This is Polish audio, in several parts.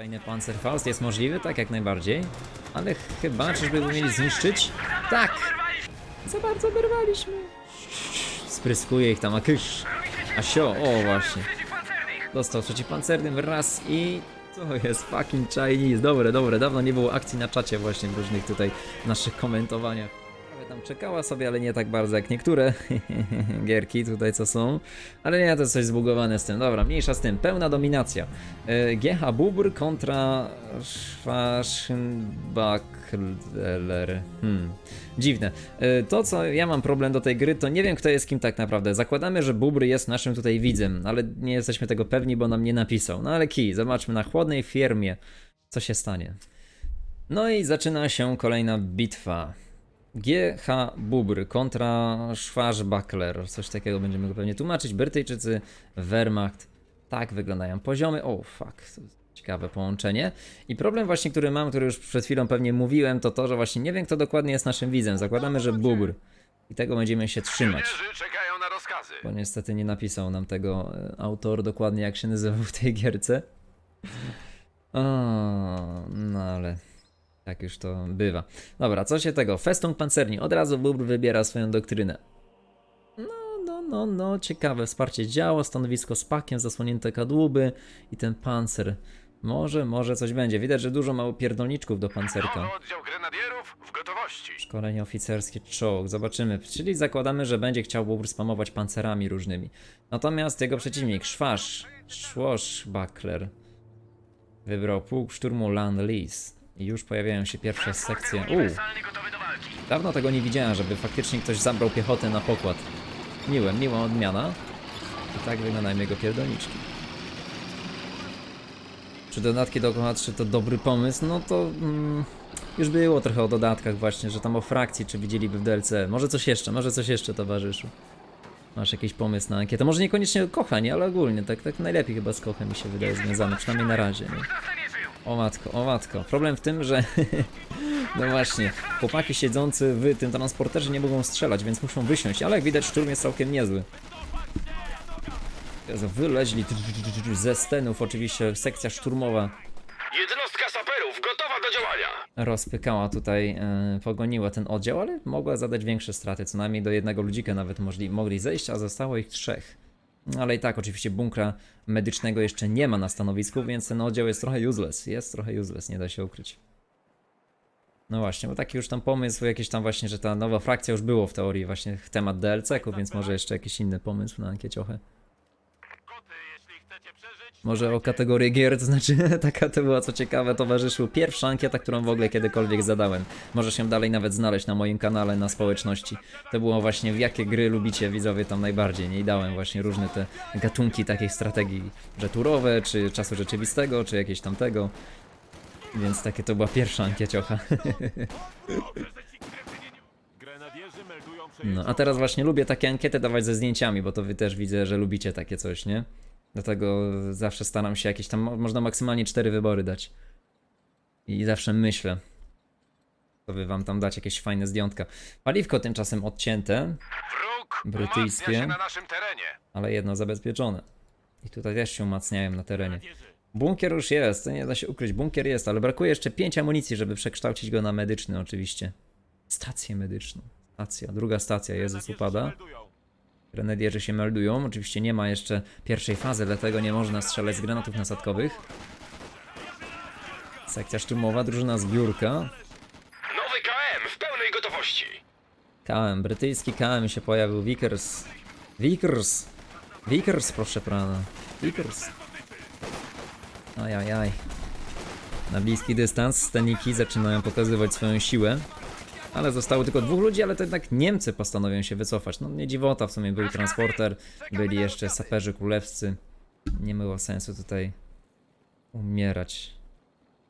Kolejny Panzerfaust jest możliwy, tak jak najbardziej. Ale chyba, czyżby go mieli zniszczyć? Tak! Za bardzo wyrwaliśmy. Spryskuje ich tam, a kysz. A sio, o właśnie. Dostał przeciwpancernym raz i... To jest fucking Chinese. Dobre, dobre. Dawno nie było akcji na czacie właśnie w różnych tutaj naszych komentowaniach. Tam czekała sobie, ale nie tak bardzo jak niektóre gierki tutaj co są. Ale nie, to jest coś zbugowane z tym. Dobra, mniejsza z tym. Pełna dominacja. E, GH Bubr kontra Schwarzenbachler. Hmm. Dziwne. E, To, co ja mam problem do tej gry, to nie wiem, kto jest kim tak naprawdę. Zakładamy, że Bubr jest naszym tutaj widzem, ale nie jesteśmy tego pewni, bo nam nie napisał. No ale kij, zobaczmy na chłodnej firmie, co się stanie. No i zaczyna się kolejna bitwa. GH Bubr kontra Schwarzbachler. Coś takiego będziemy go pewnie tłumaczyć. Brytyjczycy, Wehrmacht. Tak wyglądają poziomy. O, fuck. to Ciekawe połączenie. I problem właśnie, który mam, który już przed chwilą pewnie mówiłem, to to, że właśnie nie wiem, kto dokładnie jest naszym widzem. Zakładamy, że Bubr. I tego będziemy się trzymać. Żołnierze czekają na rozkazy. Bo niestety nie napisał nam tego e, autor dokładnie, jak się nazywał w tej gierce. O, no ale tak już to bywa. Dobra, co się tego? Festung pancerni. Od razu Bubr wybiera swoją doktrynę. No, no, no, no, ciekawe. Wsparcie działa, stanowisko z pakiem, zasłonięte kadłuby i ten pancer. Może, może coś będzie. Widać, że dużo mało pierdolniczków do pancerka. Nowy oddział grenadierów w gotowości. Szkolenie oficerskie, czołg, zobaczymy. Czyli zakładamy, że będzie chciał Bubr spamować pancerami różnymi. Natomiast jego przeciwnik, Szwasz, Schwarzbachler, wybrał pułk szturmu Land Lease. Już pojawiają się pierwsze sekcje. Uuu, dawno tego nie widziałem, żeby faktycznie ktoś zabrał piechotę na pokład. Miłe, miła odmiana. I tak wyglądają jego pierdolniczki. Czy dodatki do Kocha 3 to dobry pomysł? No to mm, już było trochę o dodatkach właśnie, że tam o frakcji, czy widzieliby w DLC. Może coś jeszcze, może coś jeszcze towarzyszu. Masz jakiś pomysł na ankietę? Może niekoniecznie Kocha, nie, ale ogólnie, tak, tak najlepiej chyba z Kochem mi się wydaje związany, przynajmniej na razie. Nie? O matko, o matko. Problem w tym, że no właśnie, chłopaki siedzący w tym transporterze nie mogą strzelać, więc muszą wysiąść, ale jak widać szturm jest całkiem niezły. Jezu, Wyleźli ze stenów oczywiście, sekcja szturmowa Jednostka saperów gotowa do działania. rozpykała tutaj, e, pogoniła ten oddział, ale mogła zadać większe straty, co najmniej do jednego ludzika nawet możli, mogli zejść, a zostało ich trzech. Ale i tak oczywiście bunkra medycznego jeszcze nie ma na stanowisku, więc ten oddział jest trochę useless, jest trochę useless, nie da się ukryć. No właśnie, bo taki już tam pomysł, jakiś tam właśnie, że ta nowa frakcja już było w teorii właśnie temat DLC-ków, więc może jeszcze jakiś inny pomysł na ankieciochę. Może o kategorię gier, to znaczy taka to była co ciekawe towarzyszu. Pierwsza ankieta, którą w ogóle kiedykolwiek zadałem. Możesz ją dalej nawet znaleźć na moim kanale na społeczności. To było właśnie w jakie gry lubicie widzowie tam najbardziej. Nie I dałem właśnie różne te gatunki takich strategii, że turowe, czy czasu rzeczywistego, czy jakieś tamtego. Więc takie to była pierwsza ankieciocha. No, a teraz właśnie lubię takie ankiety dawać ze zdjęciami, bo to wy też widzę, że lubicie takie coś, nie? Dlatego zawsze staram się jakieś tam, mo- można maksymalnie cztery wybory dać. I zawsze myślę, to by wam tam dać jakieś fajne zdjątka. Paliwko tymczasem odcięte, Wróg Brytyjskie. umacnia się na naszym terenie. ale jedno zabezpieczone. I tutaj też się umacniają na terenie. Bunkier już jest, to nie da się ukryć, bunkier jest, ale brakuje jeszcze pięć amunicji, żeby przekształcić go na medyczny oczywiście. Stację medyczną. Stacja, druga stacja, Jezus upada. Meldują. Grenadierzy się meldują. Oczywiście nie ma jeszcze pierwszej fazy, dlatego nie można strzelać z granatów nasadkowych. Sekcja szturmowa, drużyna zbiórka. Nowy KM w pełnej gotowości. KM, brytyjski KM się pojawił. Vickers. Vickers. Vickers, proszę pana. Vickers. Ajajaj. Na bliski dystans steniki zaczynają pokazywać swoją siłę. Ale zostało tylko dwóch ludzi, ale to jednak Niemcy postanowią się wycofać. No nie dziwota, w sumie był transporter, byli jeszcze saperzy królewscy. Nie było sensu tutaj umierać.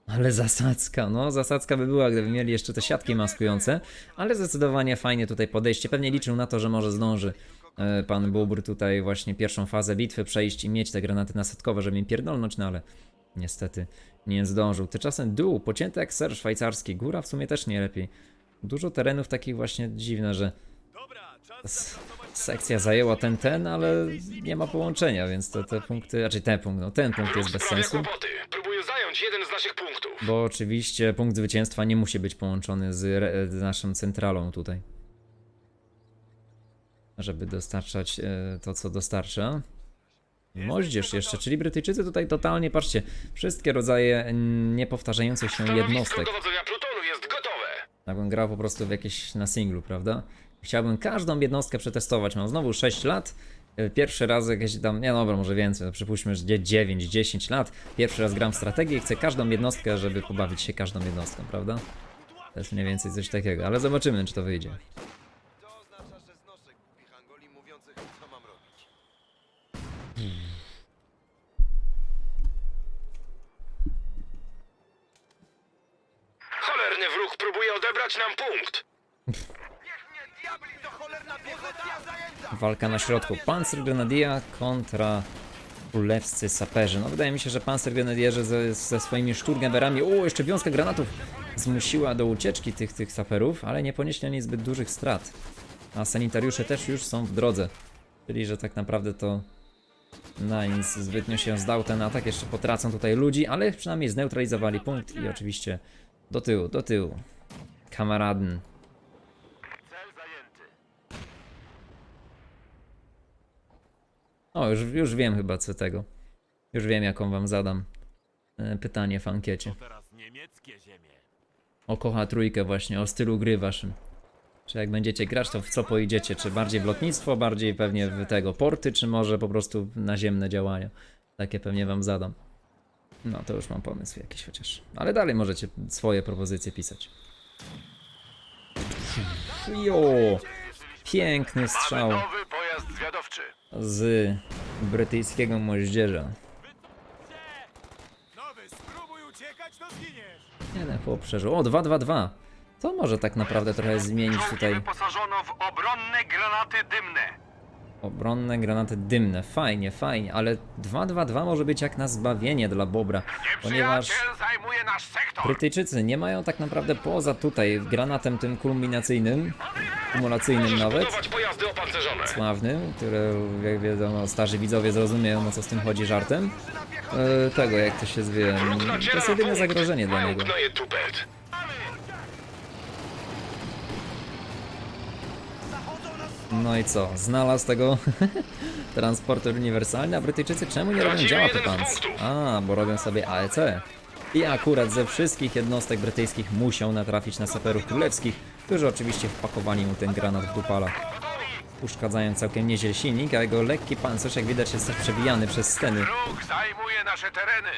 Ale zasadzka, no zasadzka by była, gdyby mieli jeszcze te siatki maskujące, ale zdecydowanie fajnie tutaj podejście. Pewnie liczył na to, że może zdąży e, pan Bubr tutaj właśnie pierwszą fazę bitwy przejść i mieć te granaty nasadkowe, żeby im pierdolnąć, no ale niestety nie zdążył. Tymczasem dół, pocięty jak ser szwajcarski, góra w sumie też nie lepiej. Dużo terenów takich właśnie dziwne, że sekcja zajęła ten, ten, ale nie ma połączenia, więc te, te punkty, raczej ten punkt, no ten punkt jest bez sensu. Próbuję zająć jeden z naszych punktów. Bo oczywiście punkt zwycięstwa nie musi być połączony z, re- z naszą centralą tutaj. Żeby dostarczać e, to, co dostarcza. Moździerz jeszcze, czyli Brytyjczycy tutaj totalnie, patrzcie, wszystkie rodzaje niepowtarzających się Stanowisko jednostek. dowodzenia. Jakbym grał po prostu w jakieś na singlu, prawda? Chciałbym każdą jednostkę przetestować. Mam znowu 6 lat. e, Pierwszy raz jakieś tam, nie dobra, może więcej, no przypuśćmy, że 9, 10 lat. Pierwszy raz gram w strategię i chcę każdą jednostkę, żeby pobawić się każdą jednostką, prawda? To jest mniej więcej coś takiego, ale zobaczymy, czy to wyjdzie. To oznacza, że znoszę głupich Angoli mówiących, co mam robić. Cholerny wróg próbuje odebrać nam punkt. Walka na środku. Panzer Grenadier kontra królewscy saperzy. No wydaje mi się, że Panzer Grenadierzy ze, ze swoimi szturgemberami, o jeszcze wiązka granatów, zmusiła do ucieczki tych, tych saperów, ale nie ponieśli oni zbyt dużych strat. A sanitariusze też już są w drodze. Czyli, że tak naprawdę to na nic zbytnio się zdał ten atak. Jeszcze potracą tutaj ludzi, ale przynajmniej zneutralizowali punkt i oczywiście do tyłu, do tyłu. Kamaraden. Cel zajęty. O, już, już wiem chyba co tego. Już wiem jaką wam zadam e, pytanie w ankiecie. Teraz niemieckie ziemie. O kocha trójkę właśnie, o stylu gry waszym. Czy jak będziecie grać, to w co pojedziecie? Czy bardziej w lotnictwo, bardziej pewnie w tego porty, czy może po prostu naziemne działania? Takie pewnie wam zadam. No to już mam pomysł jakiś chociaż. Ale dalej możecie swoje propozycje pisać. Jo! Piękny strzał nowy pojazd zwiadowczy. z brytyjskiego moździerza. Nowy, spróbuj uciekać, to zginiesz! Jeden chłop przeżył. O, 2-2-2. To może tak naprawdę trochę zmienić tutaj wyposażono w obronne granaty dymne. Obronne granaty dymne. Fajnie, fajnie, ale 2-2-2 może być jak na zbawienie dla Bobra, ponieważ zajmuje nasz sektor. Brytyjczycy nie mają tak naprawdę poza tutaj granatem tym kulminacyjnym, kumulacyjnym nawet, budować pojazdy opancerzone. sławnym, które jak wiadomo starzy widzowie zrozumieją o co z tym chodzi żartem. E, tego, jak to się zwie, to jest jedyne zagrożenie dla niego. tupet. No i co? Znalazł tego transporter uniwersalny, a Brytyjczycy czemu nie robią działa punktów. A, bo robią sobie AEC. I akurat ze wszystkich jednostek brytyjskich musiał natrafić na saperów królewskich, którzy oczywiście wpakowali mu ten granat w dupala. Uszkadzając całkiem nieźle silnik, a jego lekki pancerz, jak widać, jest też przebijany przez steny. Wróg zajmuje nasze tereny.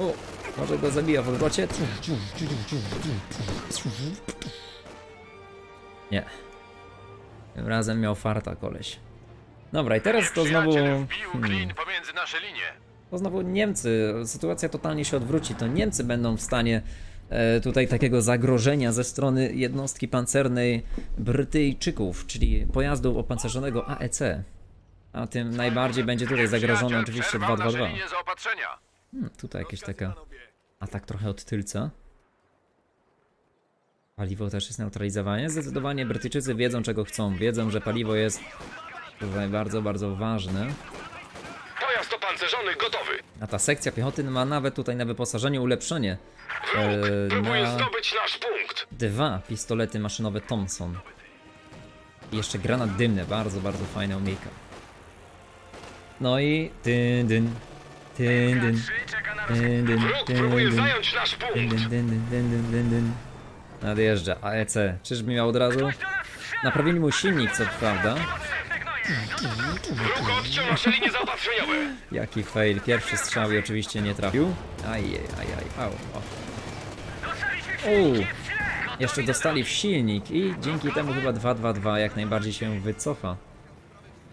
O, może go zabija w odwrocie? Nie. Tym razem miał farta koleś. Dobra, i teraz to znowu... Przyjaciel wbił Hmm, pomiędzy nasze linie. to znowu Niemcy. Sytuacja totalnie się odwróci. To Niemcy będą w stanie e, tutaj takiego zagrożenia ze strony jednostki pancernej Brytyjczyków, czyli pojazdu opancerzonego AEC. A tym najbardziej będzie tutaj zagrożone Przyjaciel oczywiście przerwał nasze 222. linie zaopatrzenia. Hmm, tutaj jakieś taka atak trochę od tylca. Paliwo też jest neutralizowane. Zdecydowanie Brytyjczycy wiedzą czego chcą. Wiedzą, że paliwo jest tutaj bardzo, bardzo ważne. Pojazd opancerzony gotowy. A ta sekcja piechoty ma nawet tutaj na wyposażeniu ulepszenie. Eee, próbuje na- zdobyć nasz punkt. Dwa pistolety maszynowe Thompson. I jeszcze granat dymny. Bardzo, bardzo fajna umiejka. No i dyn dyn. Dyn dyn. Dyn dyn. Wróg Dyn próbuje dyn. zająć nasz Dyn punkt. dyn dyn dyn dyn dyn dyn dyn. Nadjeżdża AEC. Czyżby miał od razu? Naprawili mu silnik, co prawda. Jaki fail. Pierwszy strzał i oczywiście nie trafił. Ajej, ajaj, au. O. U, jeszcze dostali w silnik i dzięki temu chyba 2-2-2 jak najbardziej się wycofa.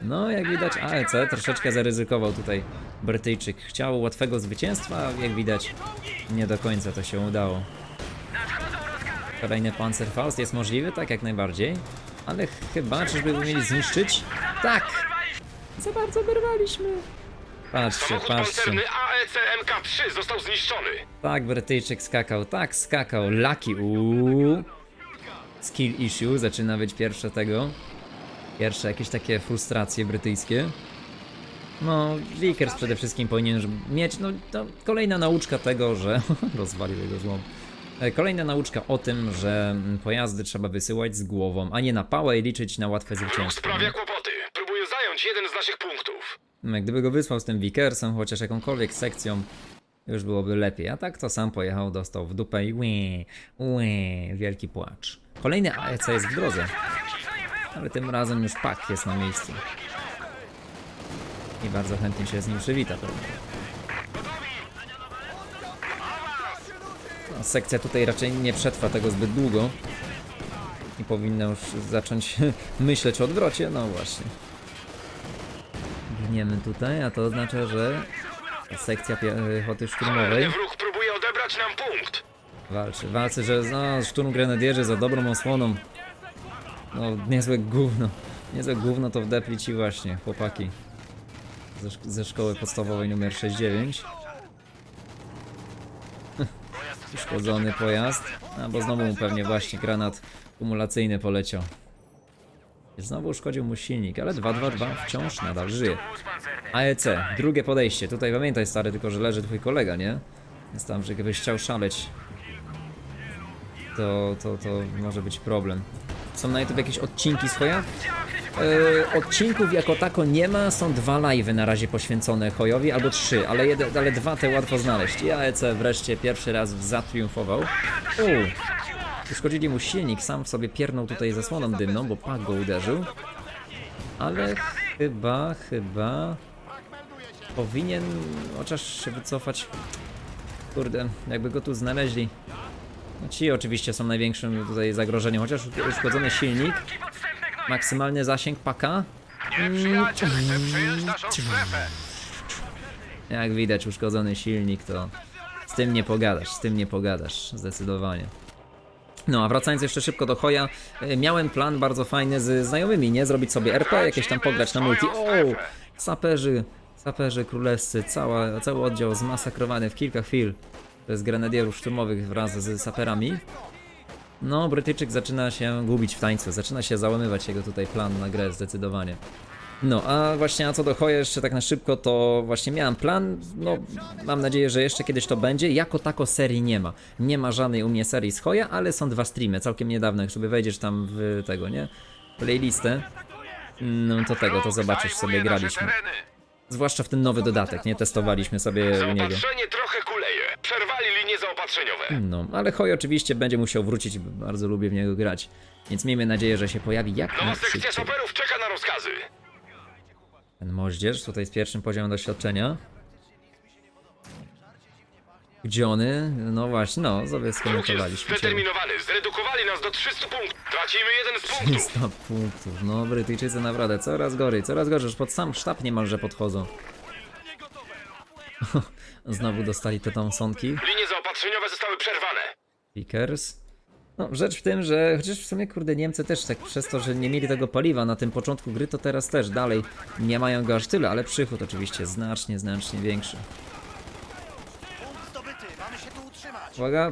No, jak widać AEC troszeczkę zaryzykował tutaj Brytyjczyk. Chciał łatwego zwycięstwa, a jak widać nie do końca to się udało. Kolejny Panzerfaust jest możliwy, tak jak najbardziej. Ale chyba, czyżby umieli zniszczyć? Tak! Za bardzo berwaliśmy. Patrzcie, patrzcie. pancerny AEC MK3 został zniszczony. Tak, Brytyjczyk skakał, tak skakał. Lucky, uuu. Skill issue, zaczyna być pierwsze tego. Pierwsze jakieś takie frustracje brytyjskie. No, Vickers przede wszystkim powinien mieć, no, to kolejna nauczka tego, że... rozwalił jego złom. E, Kolejna nauczka o tym, że mm, pojazdy trzeba wysyłać z głową, a nie na pałę i liczyć na łatwe zwycięstwo. sprawia kłopoty. Próbuje zająć jeden z naszych punktów. No, Gdyby go wysłał z tym Vickersem, chociaż jakąkolwiek sekcją, już byłoby lepiej. A tak to sam pojechał, dostał w dupę i łe, łe, wielki płacz. Kolejny AEC jest w drodze, ale tym razem już pak jest na miejscu. I bardzo chętnie się z nim przywita pewnie. Sekcja tutaj raczej nie przetrwa tego zbyt długo. I powinna już zacząć myśleć o odwrocie, no właśnie. Gniemy tutaj, a to oznacza, że sekcja piechoty szturmowej Cholerny wróg próbuje odebrać nam punkt. walczy. Walczy, że no, szturm grenadierzy za dobrą osłoną. No, niezłe gówno. Niezłe gówno to wdepli ci właśnie, chłopaki. Ze, ze szkoły podstawowej numer 69. Uszkodzony pojazd. A, bo znowu mu pewnie właśnie granat kumulacyjny poleciał. Znowu uszkodził mu silnik, ale 222 wciąż nadal żyje. AEC, drugie podejście. Tutaj pamiętaj stary, tylko że leży twój kolega, nie? Więc tam, że gdybyś chciał szaleć, to, to, to może być problem. Są na YouTube jakieś odcinki swoje? E, odcinków jako tako nie ma, są dwa live'y na razie poświęcone Hojowi, albo trzy, ale, ale dwa te łatwo znaleźć. I AEC wreszcie pierwszy raz zatriumfował. U, uszkodzili mu silnik, sam w sobie piernął tutaj zasłoną dymną, bo pak go uderzył. Ale chyba, chyba powinien chociaż się wycofać. Kurde, jakby go tu znaleźli. No ci oczywiście są największym tutaj zagrożeniem, chociaż uszkodzony silnik. Maksymalny zasięg paka. Nieprzyjaciel chce przejąć naszą strefę. Jak widać, uszkodzony silnik to z tym nie pogadasz, z tym nie pogadasz, zdecydowanie. No, a wracając jeszcze szybko do Hoja, e, miałem plan bardzo fajny z znajomymi, nie? Zrobić sobie RP, jakieś tam pograć na multi. O, saperzy, saperzy królewscy, cała, cały oddział zmasakrowany w kilka chwil przez grenadierów szturmowych wraz z saperami. No, Brytyjczyk zaczyna się gubić w tańcu, zaczyna się załamywać jego tutaj plan na grę zdecydowanie. No, a właśnie a co do Hoja jeszcze tak na szybko, to właśnie miałem plan, no mam nadzieję, że jeszcze kiedyś to będzie. Jako tako serii nie ma. Nie ma żadnej u mnie serii z Hoja, ale są dwa streamy, całkiem niedawne, jak sobie wejdziesz tam w tego, nie? Playlistę. No to tego, to zobaczysz sobie graliśmy. Zwłaszcza w ten nowy dodatek, nie? Testowaliśmy sobie u niego. Trochę. Przerwali linie zaopatrzeniowe. No, ale Hoj oczywiście będzie musiał wrócić, bo bardzo lubię w niego grać. Więc miejmy nadzieję, że się pojawi jak Nowa sekcja najszybciej. saperów czeka na rozkazy. Ten moździerz tutaj z pierwszym poziomem doświadczenia. Gdzie one? No właśnie, no, sobie Ruch jest skomentowaliśmy. cię. zdeterminowany. Zredukowali nas do 300 punktów. Tracimy jeden z punktów. 300 punktów. No, Brytyjczycy naprawdę coraz gorzej, coraz gorzej. Już pod sam sztab niemalże podchodzą. Znowu dostali te Thompsonki. Linie zaopatrzeniowe zostały przerwane. Vickers. No, rzecz w tym, że chociaż w sumie, kurde, Niemcy też tak przez to, że nie mieli tego paliwa na tym początku gry, to teraz też dalej nie mają go aż tyle, ale przychód oczywiście znacznie, znacznie większy. Uwaga.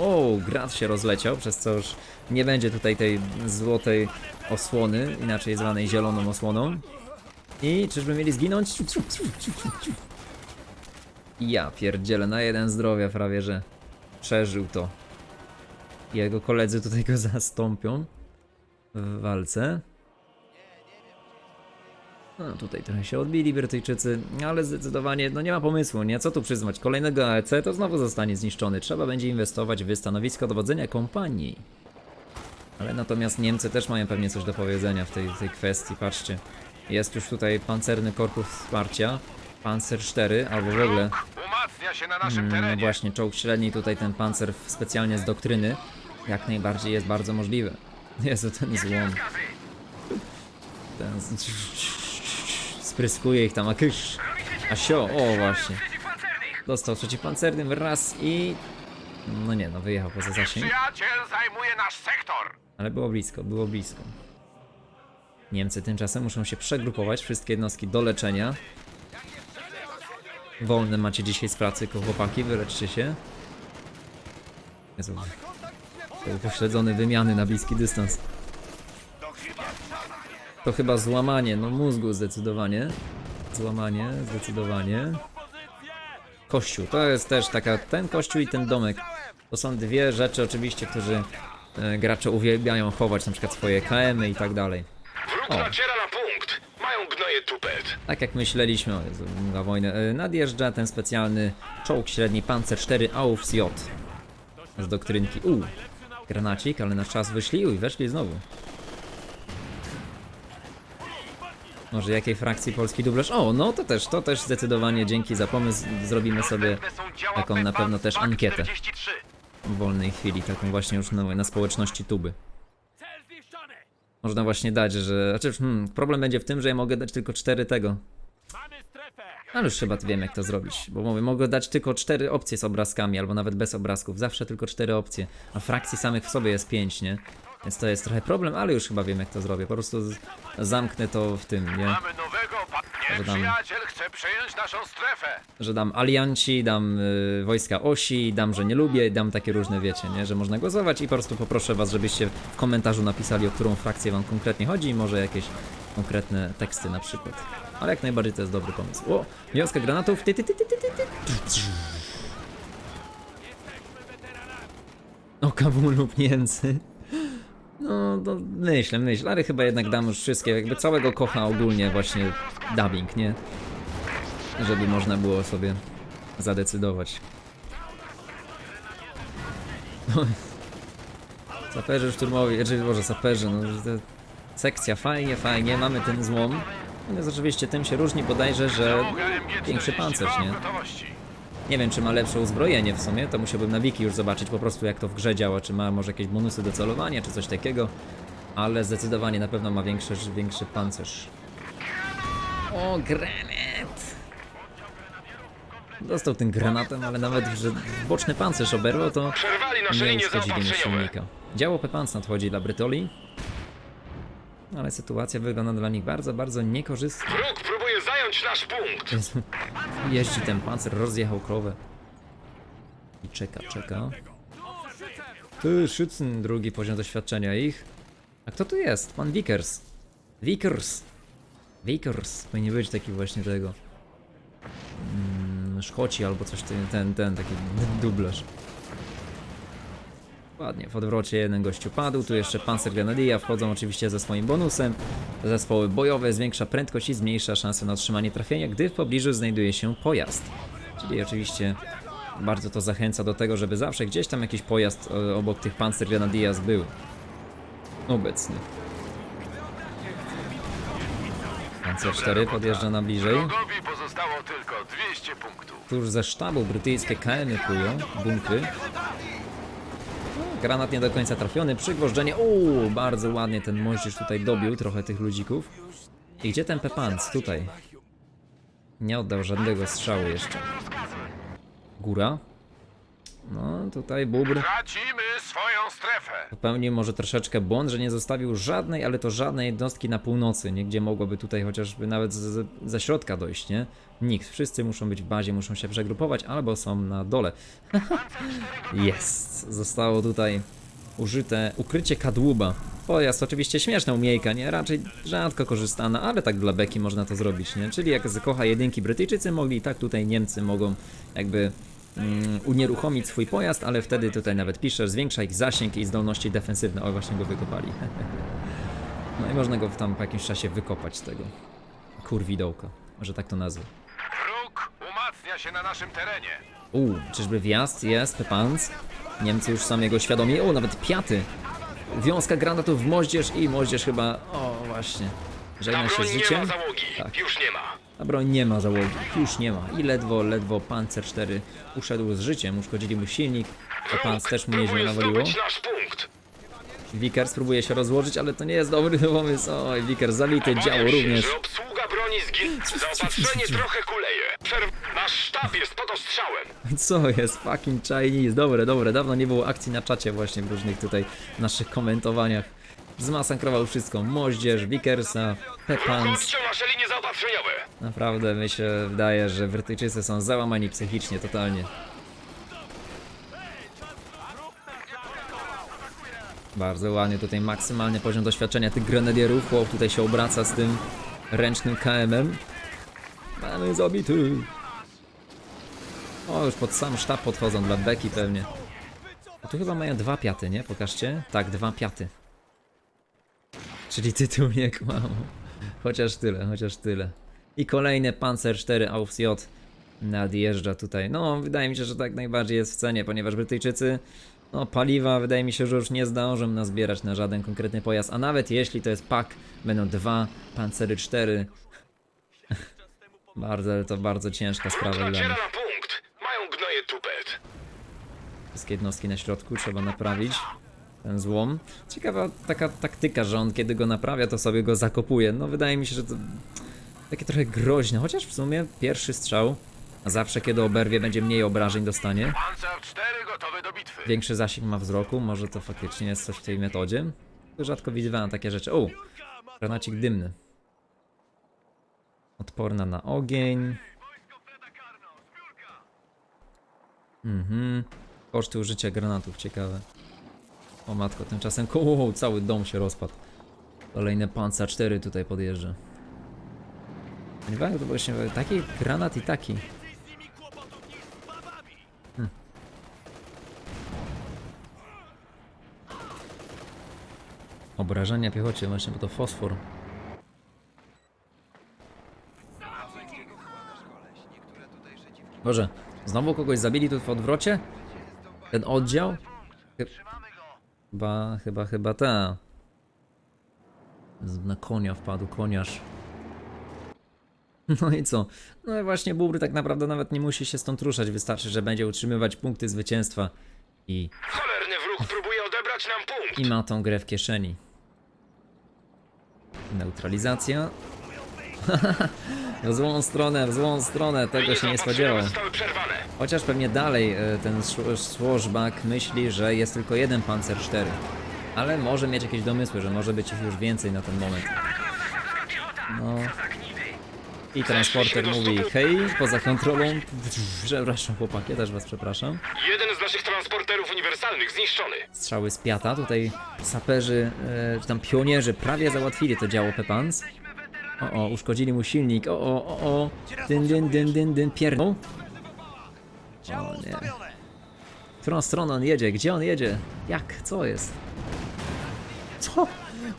O, grat się rozleciał, przez co już nie będzie tutaj tej złotej osłony, inaczej zwanej zieloną osłoną. I czyżby mieli zginąć? Ja pierdzielę, na jeden zdrowia prawie, że przeżył to. Jego koledzy tutaj go zastąpią w walce. No tutaj trochę się odbili Brytyjczycy, ale zdecydowanie no nie ma pomysłu, nie? Co tu przyznać? Kolejnego AEC to znowu zostanie zniszczony. Trzeba będzie inwestować w stanowisko dowodzenia kompanii. Ale natomiast Niemcy też mają pewnie coś do powiedzenia w tej, tej kwestii. Patrzcie, jest już tutaj pancerny korpus wsparcia. Panzer 4 albo w ogóle Się na naszym Mm, No terenie. właśnie, czołg średni, tutaj ten pancer specjalnie z doktryny, jak najbardziej jest bardzo możliwe. Jezu, ten złom. Ten. Spryskuje ich tam, a kysz. A sio, o właśnie. Dostał przeciwpancernym raz i... No nie, no wyjechał poza zasięg. Przyjaciel zajmuje nasz sektor. Ale było blisko, było blisko. Niemcy tymczasem muszą się przegrupować, wszystkie jednostki do leczenia. Wolne macie dzisiaj z pracy, chłopaki, wyleczcie się. Jezu. To Upośledzony wymiany na bliski dystans. To chyba złamanie, no mózgu zdecydowanie. Złamanie, zdecydowanie. Kościół, to jest też taka, ten kościół i ten domek. To są dwie rzeczy oczywiście, którzy e, gracze uwielbiają chować, na przykład swoje KM-y i tak dalej. O. gnoje tupet. Tak jak myśleliśmy, o Jezu, na wojnę, e, nadjeżdża ten specjalny czołg średni Panzer 4 Aufs J. Z doktrynki U. Granacik, ale na czas wyszli i weszli znowu. Może jakiej frakcji polski dublerz? O, no to też, to też zdecydowanie dzięki za pomysł zrobimy sobie taką na pewno też ankietę 43. w wolnej chwili, taką właśnie już na, na społeczności tuby. Można właśnie dać, że. Znaczy, hmm, problem będzie w tym, że ja mogę dać tylko cztery tego. Ale już chyba wiem jak to zrobić, bo mówię, mogę dać tylko cztery opcje z obrazkami, albo nawet bez obrazków, zawsze tylko cztery opcje, a frakcji samych w sobie jest pięć, nie? Więc to jest trochę problem, ale już chyba wiem jak to zrobię, po prostu zamknę to w tym, nie? Mamy nowego. Że dam- Nieprzyjaciel chce przejąć naszą strefę. Że dam alianci, dam y, wojska osi, dam, że nie lubię, dam takie różne, wiecie, nie? Że można głosować i po prostu poproszę was, żebyście w komentarzu napisali, o którą frakcję wam konkretnie chodzi i może jakieś konkretne teksty na przykład. Ale jak najbardziej to jest dobry pomysł. O, wiązka granatów. Ty, ty, ty, ty, ty, ty, ty. O, Kabul lub Niemcy. No, to myślę, myślę, ale chyba jednak dam już wszystkie, jakby całego kocha ogólnie właśnie dubbing, nie? Żeby można było sobie zadecydować. Saperzy szturmowi, znaczy może saperzy, no sekcja fajnie, fajnie, mamy ten złom. Natomiast oczywiście tym się różni bodajże, że Załoga MG-42 większy pancerz, nie? Nie wiem, czy ma lepsze uzbrojenie w sumie, to musiałbym na wiki już zobaczyć po prostu jak to w grze działa, czy ma może jakieś bonusy do celowania, czy coś takiego. Ale zdecydowanie na pewno ma większy, większy pancerz. O, granat! Dostał tym granatem, ale nawet, że boczny pancerz oberwał, to Przerwali nasze nie linie uszkodzili mu zaopatrzeniowe. silnika. Działo Pepans nadchodzi dla Brytoli, ale sytuacja wygląda dla nich bardzo, bardzo niekorzystnie. Wróg próbuje zająć nasz punkt. Jeździ ten pancer, rozjechał krowę. I czeka, czeka. Ty, Schützen, drugi poziom doświadczenia ich. A kto tu jest? Pan Vickers. Vickers. Vickers. Powinien być taki właśnie tego. Mm, Szkoci albo coś, ten, ten, ten taki dublerz. Ładnie, w odwrocie jeden gościu padł, tu jeszcze Panzer Grenadier wchodzą oczywiście ze swoim bonusem. Zespoły bojowe zwiększa prędkość i zmniejsza szanse na otrzymanie trafienia, gdy w pobliżu znajduje się pojazd. Czyli oczywiście bardzo to zachęca do tego, żeby zawsze gdzieś tam jakiś pojazd e, obok tych Panzer Grenadiers był. Obecny. Panzer 4 podjeżdża na bliżej. Wrogowi pozostało tylko 200 punktów. Tuż ze sztabu brytyjskie KM plują, bunkry. Granat nie do końca trafiony, przygwożdżenie. Uuu, bardzo ładnie ten moździerz tutaj dobił trochę tych ludzików. I gdzie ten Pepans? Tutaj. Nie oddał żadnego strzału jeszcze. Góra. No, tutaj Bubr Tracimy swoją strefę. popełnił może troszeczkę błąd, że nie zostawił żadnej, ale to żadnej jednostki na północy, nie? Gdzie mogłoby tutaj chociażby nawet z, z, ze środka dojść, nie? Nikt. Wszyscy muszą być w bazie, muszą się przegrupować, albo są na dole. Jest! Zostało tutaj użyte ukrycie kadłuba. Pojazd oczywiście śmieszna umiejka, nie? Raczej rzadko korzystana, ale tak dla beki można to zrobić, nie? Czyli jak z kocha jedynki Brytyjczycy mogli, tak tutaj Niemcy mogą jakby mm, unieruchomić swój pojazd, ale wtedy tutaj nawet pisze, zwiększa ich zasięg i zdolności defensywne. O, właśnie go wykopali. No i można go tam po jakimś czasie wykopać z tego kurwidołka, że tak to nazwę. Wróg umacnia się na naszym terenie. U, czyżby wjazd jest, Pepans? Niemcy już są jego świadomi. O, nawet piaty. Wiązka granatów w moździerz i moździerz chyba... O, właśnie. Żegna się z życiem. załogi. Tak. Już nie ma. A broń nie ma załogi. Już nie ma. I ledwo, ledwo Panzer 4 uszedł z życiem. Uszkodzili mu silnik. Pepans też mu nieźle nawaliło. Vickers próbuje się rozłożyć, ale to nie jest dobry pomysł. Oj, Vickers zabity, działo również. że obsługa broni zginie. Zaopatrzenie trochę kuleje. Przerw... Nasz sztab jest pod ostrzałem. Co jest fucking Chinese? Dobre, dobre, dawno nie było akcji na czacie właśnie w różnych tutaj naszych komentowaniach. Zmasakrował wszystko. Moździerz, Vickersa, Pepans. Naprawdę mi się wydaje, że Brytyjczycy są załamani psychicznie totalnie. Bardzo ładnie tutaj maksymalny poziom doświadczenia tych grenadierów. Chłop tutaj się obraca z tym ręcznym KM-em. Zostanie zabity. O, już pod sam sztab podchodzą dla beki pewnie. A tu chyba mają dwa piaty, nie? Pokażcie. Tak, dwa piaty. Czyli tytuł nie kłamał. Chociaż tyle, chociaż tyle. I kolejny Panzer 4 Aufs J nadjeżdża tutaj. No, wydaje mi się, że tak najbardziej jest w cenie, ponieważ Brytyjczycy, no, paliwa wydaje mi się, że już nie zdążą nazbierać na żaden konkretny pojazd, a nawet jeśli to jest pak, będą dwa Pancery 4. bardzo, ale to bardzo ciężka sprawa dla nich. na punkt. Mają gnoje tupet. Wszystkie jednostki na środku trzeba naprawić. Ten złom. Ciekawa taka taktyka, że on kiedy go naprawia, to sobie go zakopuje. No wydaje mi się, że to takie trochę groźne, chociaż w sumie pierwszy strzał, a zawsze kiedy oberwie będzie mniej obrażeń dostanie. Panzer 4 gotowy do bitwy. Większy zasięg ma wzroku, może to faktycznie jest coś w tej metodzie. To rzadko widywałem takie rzeczy. O! Granacik dymny. Odporna na ogień. Mhm. Koszty użycia granatów, ciekawe. O matko, tymczasem koło, cały dom się rozpadł. Kolejne panca 4 tutaj podjeżdża. Nie wiem, to właśnie taki granat i taki. Obrażenia piechocie, właśnie, bo to fosfor. Boże, znowu kogoś zabili tu w odwrocie? Ten oddział? Chy- Chyba, chyba, chyba ta. Na konia wpadł, koniarz. No i co? No i właśnie Bubry tak naprawdę nawet nie musi się stąd ruszać, wystarczy, że będzie utrzymywać punkty zwycięstwa i, Cholerny wróg próbuje odebrać nam punkt. i ma tą grę w kieszeni. Neutralizacja. w złą stronę, w złą stronę, tego się nie zaopatrzenia spodziewał. zostały przerwane. Chociaż pewnie dalej e, ten Swashback myśli, że jest tylko jeden Panzer 4. Ale może mieć jakieś domysły, że może być ich już więcej na ten moment. No. I transporter mówi, hej, poza kontrolą, przepraszam chłopaki, ja też was przepraszam. Jeden z naszych transporterów uniwersalnych zniszczony. Strzały z piata, tutaj saperzy, e, czy tam pionierzy prawie załatwili to działo Pepans. O, o, uszkodzili mu silnik, o, o, o, o, dyn, dyn, dyn, dyn, dyn. Działo O nie. W którą stronę on jedzie? Gdzie on jedzie? Jak? Co jest? Co?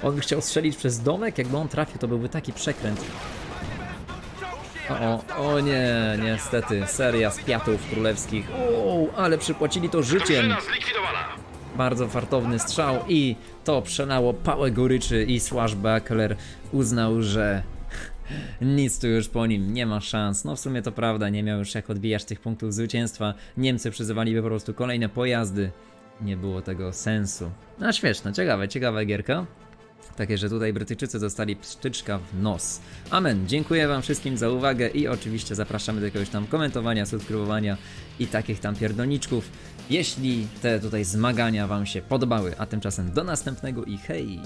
On by chciał strzelić przez domek? Jakby on trafił, to byłby taki przekręt. O, o, o nie, niestety, seria z piatów królewskich. O, ale przypłacili to życiem. Bardzo fartowny strzał i to przelało pałę goryczy i Swashbuckler uznał, że nic tu już po nim, nie ma szans. No w sumie to prawda, nie miał już jak odbijać tych punktów zwycięstwa. Niemcy przyzywaliby po prostu kolejne pojazdy. Nie było tego sensu. No śmieszne, ciekawe, ciekawa gierka. Takie, że tutaj Brytyjczycy dostali psztyczka w nos. Amen. Dziękuję Wam wszystkim za uwagę i oczywiście zapraszamy do jakiegoś tam komentowania, subskrybowania i takich tam pierdolniczków. Jeśli te tutaj zmagania Wam się podobały, a tymczasem do następnego i hej!